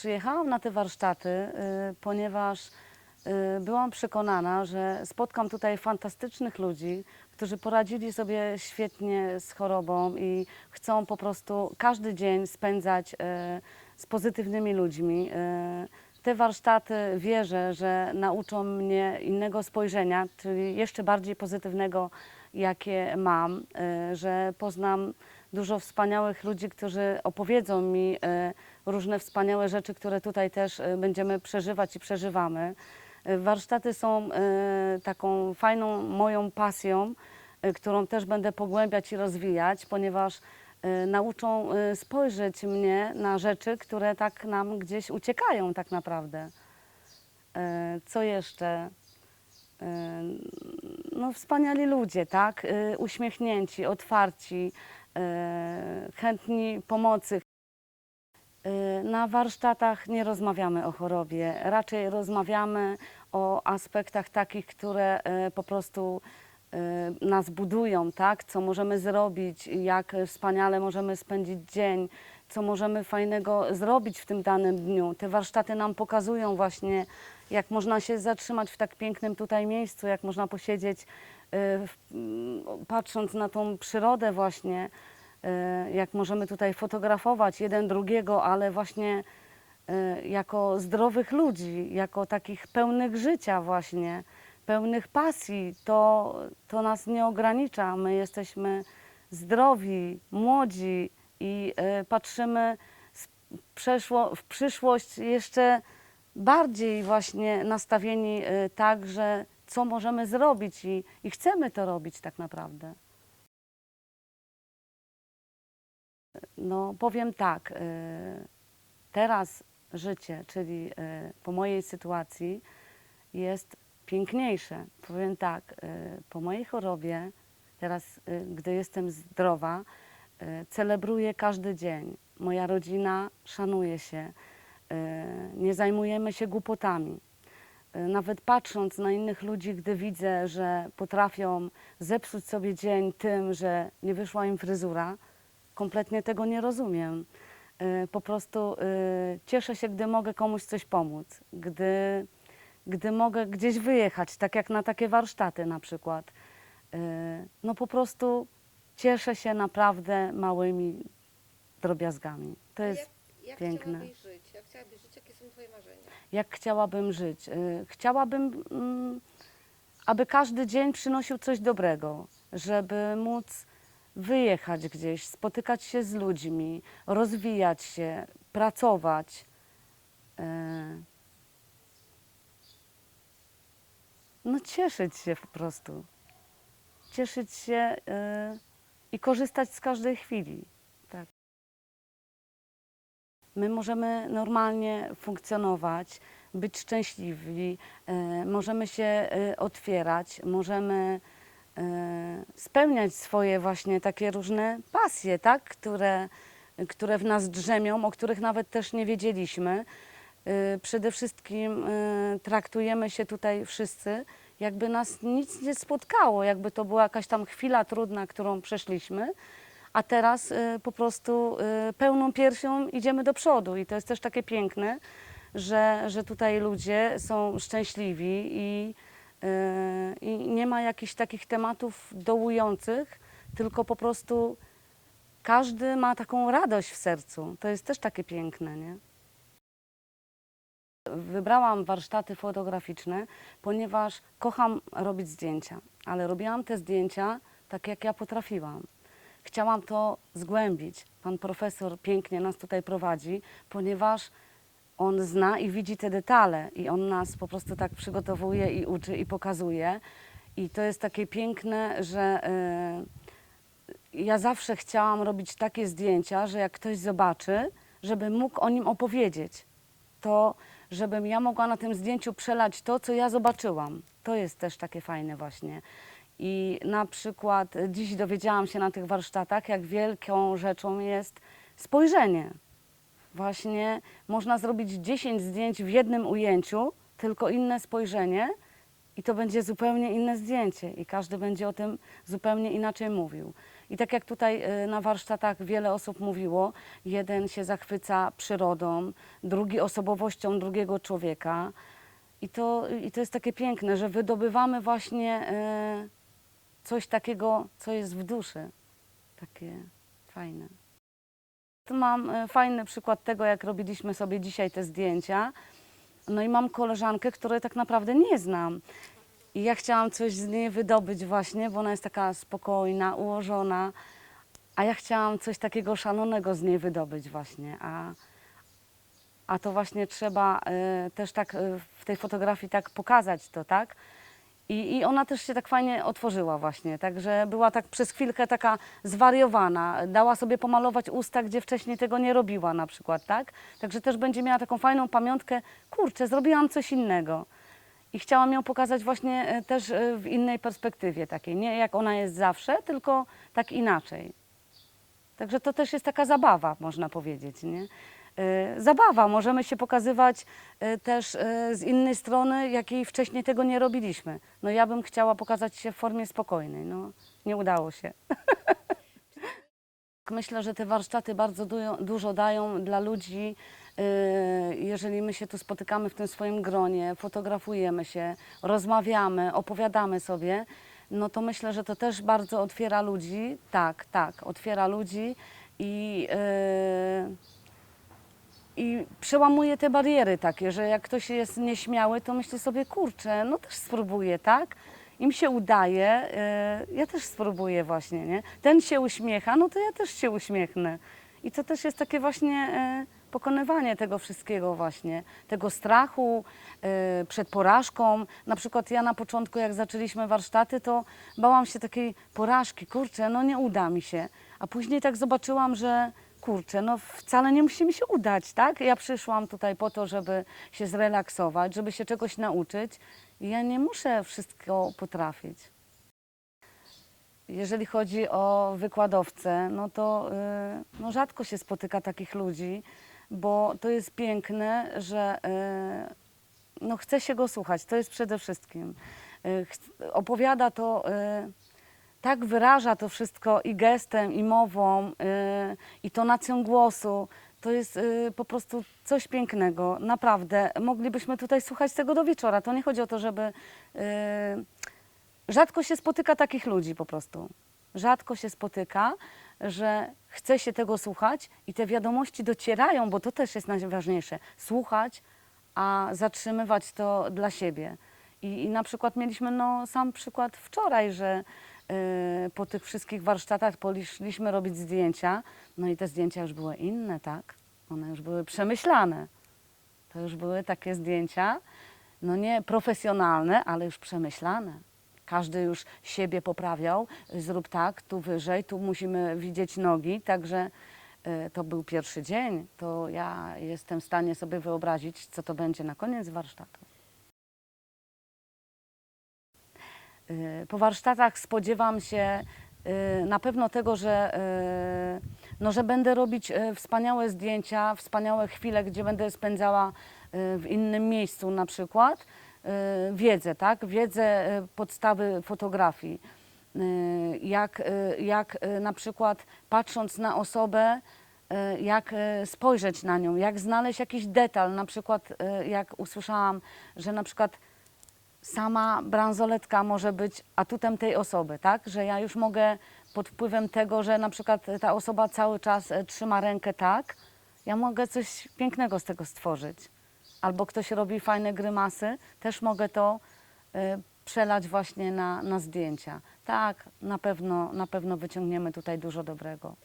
przyjechałam na te warsztaty, y, ponieważ y, byłam przekonana, że spotkam tutaj fantastycznych ludzi, którzy poradzili sobie świetnie z chorobą i chcą po prostu każdy dzień spędzać y, z pozytywnymi ludźmi. Te warsztaty wierzę, że nauczą mnie innego spojrzenia, czyli jeszcze bardziej pozytywnego, jakie mam, że poznam dużo wspaniałych ludzi, którzy opowiedzą mi różne wspaniałe rzeczy, które tutaj też e, będziemy przeżywać i przeżywamy. E, Warsztaty są e, taką fajną moją pasją, którą też będę pogłębiać i rozwijać, ponieważ nauczą spojrzeć mnie na rzeczy, które tak nam gdzieś uciekają tak naprawdę. Co jeszcze? No, wspaniali ludzie, tak? Uśmiechnięci, otwarci, chętni pomocy. E, Na warsztatach nie rozmawiamy o chorobie, raczej rozmawiamy o aspektach takich, które e, po prostu e, nas budują, tak? Co możemy zrobić, jak wspaniale możemy spędzić dzień, co możemy fajnego zrobić w tym danym dniu. Te warsztaty nam pokazują właśnie, jak można się zatrzymać w tak pięknym tutaj miejscu, jak można posiedzieć, patrząc na tą przyrodę właśnie, jak możemy tutaj fotografować jeden drugiego, ale właśnie e, jako zdrowych ludzi, jako takich pełnych życia właśnie, pełnych pasji, to, to nas nie ogranicza. My jesteśmy zdrowi, młodzi i e, patrzymy w przyszłość jeszcze bardziej właśnie nastawieni e, tak, że co możemy zrobić i, i chcemy to robić tak naprawdę. No, powiem tak, e, teraz życie, czyli e, po mojej sytuacji jest piękniejsze. Powiem tak, e, po mojej chorobie, teraz gdy jestem zdrowa, celebruję każdy dzień. Moja rodzina szanuje się, nie zajmujemy się głupotami. Nawet patrząc na innych ludzi, gdy widzę, że potrafią zepsuć sobie dzień tym, że nie wyszła im fryzura, kompletnie tego nie rozumiem. E, Po prostu e, cieszę się, gdy mogę komuś coś pomóc, gdy, gdy mogę gdzieś wyjechać, tak jak na takie warsztaty na przykład. E, No po prostu cieszę się naprawdę małymi drobiazgami. To jest jak, jak piękne. chciałabyś żyć? Jak chciałabyś żyć? Jakie są Twoje marzenia? jak chciałabym żyć. Y, Chciałabym, mm, aby każdy dzień przynosił coś dobrego, żeby móc wyjechać gdzieś, spotykać się z ludźmi, rozwijać się, pracować. Y, No cieszyć się po prostu. Cieszyć się y, i korzystać z każdej chwili. Tak. My możemy normalnie funkcjonować, być szczęśliwi, e, możemy się e, otwierać, możemy e, spełniać swoje właśnie takie różne pasje, tak? które, które w nas drzemią, o których nawet też nie wiedzieliśmy. E, Przede wszystkim e, traktujemy się tutaj wszyscy, jakby nas nic nie spotkało, jakby to była jakaś tam chwila trudna, którą przeszliśmy, a teraz po prostu pełną piersią idziemy do przodu i to jest też takie piękne, że, że tutaj ludzie są szczęśliwi i, i nie ma jakichś takich tematów dołujących, tylko po prostu każdy ma taką radość w sercu. To jest też takie piękne, nie? Wybrałam warsztaty fotograficzne, ponieważ kocham robić zdjęcia, ale robiłam te zdjęcia tak, jak ja potrafiłam. Chciałam to zgłębić. Pan profesor pięknie nas tutaj prowadzi, ponieważ on zna i widzi te detale i on nas po prostu tak przygotowuje i uczy i pokazuje. I to jest takie piękne, że y, ja zawsze chciałam robić takie zdjęcia, że jak ktoś zobaczy, żeby mógł o nim opowiedzieć. To, żebym ja mogła na tym zdjęciu przelać to, co ja zobaczyłam. To jest też takie fajne właśnie. I na przykład dziś dowiedziałam się na tych warsztatach, jak wielką rzeczą jest spojrzenie. Właśnie można zrobić 10 zdjęć w jednym ujęciu, tylko inne spojrzenie i to będzie zupełnie inne zdjęcie i każdy będzie o tym zupełnie inaczej mówił. I tak jak tutaj y, na warsztatach wiele osób mówiło, jeden się zachwyca przyrodą, drugi osobowością drugiego człowieka. I to, I to jest takie piękne, że wydobywamy właśnie y, coś takiego, co jest w duszy. Takie fajne. Mam e, fajny przykład tego, jak robiliśmy sobie dzisiaj te zdjęcia. No i mam koleżankę, której tak naprawdę nie znam. I ja chciałam coś z niej wydobyć właśnie, bo ona jest taka spokojna, ułożona. A ja chciałam coś takiego szalonego z niej wydobyć właśnie. A, a to właśnie trzeba e, też tak e, w tej fotografii tak pokazać to, tak? I, I ona też się tak fajnie otworzyła właśnie, także była tak przez chwilkę taka zwariowana. Dała sobie pomalować usta, gdzie wcześniej tego nie robiła na przykład, tak? Także też będzie miała taką fajną pamiątkę, kurczę, zrobiłam coś innego. I chciałam ją pokazać właśnie e, też e, w innej perspektywie takiej, nie jak ona jest zawsze, tylko tak inaczej. Także to też jest taka zabawa, można powiedzieć, nie? E, Zabawa, możemy się pokazywać e, też e, z innej strony, jakiej wcześniej tego nie robiliśmy. No ja bym chciała pokazać się w formie spokojnej, no nie udało się. Myślę, że te warsztaty bardzo dużo dają dla ludzi, jeżeli my się tu spotykamy w tym swoim gronie, fotografujemy się, rozmawiamy, opowiadamy sobie, no to myślę, że to też bardzo otwiera ludzi, tak, tak, otwiera ludzi i, e, i przełamuje te bariery takie, że jak ktoś jest nieśmiały, to myśli sobie, kurczę, no też spróbuję, tak? Im się udaje, e, ja też spróbuję właśnie, nie? Ten się uśmiecha, no to ja też się uśmiechnę. I to też jest takie właśnie e, pokonywanie tego wszystkiego właśnie, tego strachu e, przed porażką. Na przykład ja na początku, jak zaczęliśmy warsztaty, to bałam się takiej porażki, kurczę, no nie uda mi się. A później tak zobaczyłam, że kurczę, no wcale nie musi mi się udać, tak? Ja przyszłam tutaj po to, żeby się zrelaksować, żeby się czegoś nauczyć i ja nie muszę wszystko potrafić. Jeżeli chodzi o wykładowcę, no to y, no rzadko się spotyka takich ludzi, bo to jest piękne, że y, no chce się go słuchać, to jest przede wszystkim. Y, ch- opowiada to, y, tak wyraża to wszystko i gestem, i mową, y, i tonacją głosu. To jest y, po prostu coś pięknego, naprawdę. Moglibyśmy tutaj słuchać tego do wieczora. To nie chodzi o to, żeby. Y, rzadko się spotyka takich ludzi po prostu. Rzadko się spotyka, że chce się tego słuchać i te wiadomości docierają, bo to też jest najważniejsze. Słuchać, a zatrzymywać to dla siebie. I, i na przykład mieliśmy no, sam przykład wczoraj, że po tych wszystkich warsztatach poszliśmy robić zdjęcia, no i te zdjęcia już były inne, tak? One już były przemyślane. To już były takie zdjęcia, no nie profesjonalne, ale już przemyślane. Każdy już siebie poprawiał, zrób tak, tu wyżej, tu musimy widzieć nogi, także y, to był pierwszy dzień, to ja jestem w stanie sobie wyobrazić, co to będzie na koniec warsztatu. Po warsztatach spodziewam się y, na pewno tego, że, y, no, że będę robić y, wspaniałe zdjęcia, wspaniałe chwile, gdzie będę spędzała y, w innym miejscu na przykład y, wiedzę, tak? Wiedzę, y, podstawy fotografii. Y, Jak, y, jak y, na przykład patrząc na osobę, y, jak y, spojrzeć na nią, jak znaleźć jakiś detal, na przykład y, jak usłyszałam, że na przykład sama bransoletka może być atutem tej osoby, tak? Że ja już mogę pod wpływem tego, że na przykład ta osoba cały czas e, trzyma rękę tak, ja mogę coś pięknego z tego stworzyć. Albo ktoś robi fajne grymasy, też mogę to e, przelać właśnie na, na zdjęcia. Tak, na pewno, na pewno wyciągniemy tutaj dużo dobrego.